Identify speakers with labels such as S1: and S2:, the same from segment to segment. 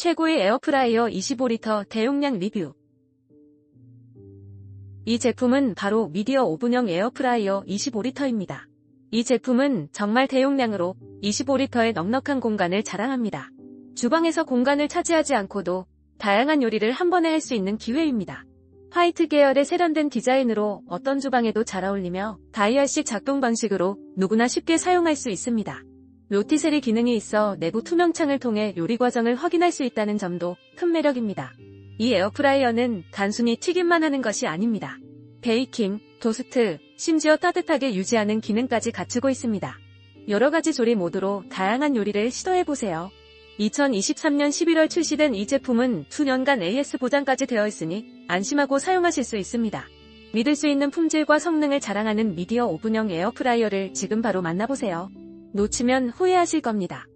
S1: 최고의 에어프라이어 25리터 대용량 리뷰. 이 제품은 바로 미디어 오븐형 에어프라이어 25리터입니다. 이 제품은 정말 대용량으로 25리터의 넉넉한 공간을 자랑합니다. 주방에서 공간을 차지하지 않고도 다양한 요리를 한 번에 할 수 있는 기회입니다. 화이트 계열의 세련된 디자인으로 어떤 주방에도 잘 어울리며 다이얼식 작동 방식으로 누구나 쉽게 사용할 수 있습니다. 로티세리 기능이 있어 내부 투명창을 통해 요리 과정을 확인할 수 있다는 점도 큰 매력입니다. 이 에어프라이어는 단순히 튀김만 하는 것이 아닙니다. 베이킹, 토스트, 심지어 따뜻하게 유지하는 기능까지 갖추고 있습니다. 여러 가지 조리 모드로 다양한 요리를 시도해보세요. 2023년 11월 출시된 이 제품은 2년간 AS 보장까지 되어 있으니 안심하고 사용하실 수 있습니다. 믿을 수 있는 품질과 성능을 자랑하는 미디어 오븐형 에어프라이어를 지금 바로 만나보세요. 놓치면 후회하실 겁니다.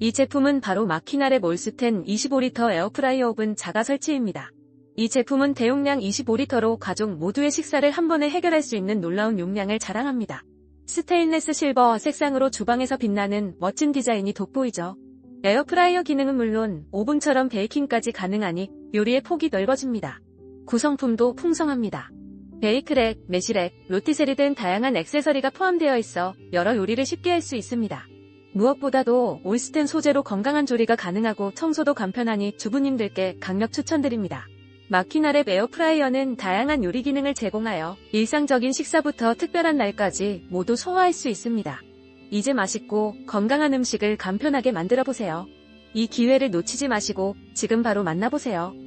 S1: 이 제품은 바로 마키나랩 올스텐 25리터 에어프라이어 오븐 자가 설치입니다. 이 제품은 대용량 25리터로 가족 모두의 식사를 한 번에 해결할 수 있는 놀라운 용량을 자랑합니다. 스테인레스 실버 색상으로 주방에서 빛나는 멋진 디자인이 돋보이죠. 에어프라이어 기능은 물론 오븐처럼 베이킹까지 가능하니 요리의 폭이 넓어집니다. 구성품도 풍성합니다. 베이크렉, 매실액, 로티세리 등 다양한 액세서리가 포함되어 있어 여러 요리를 쉽게 할 수 있습니다. 무엇보다도 올스텐 소재로 건강한 조리가 가능하고 청소도 간편하니 주부님들께 강력 추천드립니다. 마키나랩 에어프라이어는 다양한 요리 기능을 제공하여 일상적인 식사부터 특별한 날까지 모두 소화할 수 있습니다. 이제 맛있고 건강한 음식을 간편하게 만들어 보세요. 이 기회를 놓치지 마시고 지금 바로 만나보세요.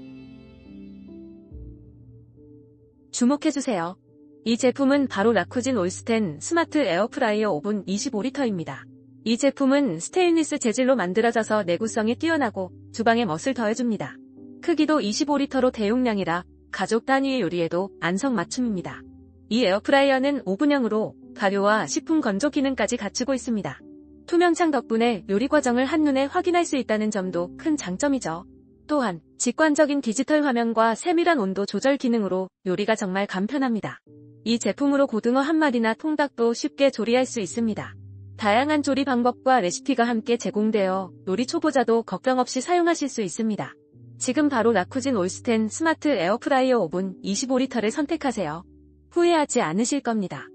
S1: 주목해주세요. 이 제품은 바로 라쿠진 올스텐 스마트 에어프라이어 오븐 25리터입니다. 이 제품은 스테인리스 재질로 만들어져서 내구성이 뛰어나고 주방에 멋을 더해줍니다. 크기도 25리터로 대용량이라 가족 단위의 요리에도 안성맞춤입니다. 이 에어프라이어는 오븐형으로 발효와 식품 건조 기능까지 갖추고 있습니다. 투명창 덕분에 요리 과정을 한눈에 확인할 수 있다는 점도 큰 장점이죠. 또한 직관적인 디지털 화면과 세밀한 온도 조절 기능으로 요리가 정말 간편합니다. 이 제품으로 고등어 한 마리나 통닭도 쉽게 조리할 수 있습니다. 다양한 조리 방법과 레시피가 함께 제공되어 요리 초보자도 걱정 없이 사용하실 수 있습니다. 지금 바로 라쿠진 올스텐 스마트 에어프라이어 오븐 25리터를 선택하세요. 후회하지 않으실 겁니다.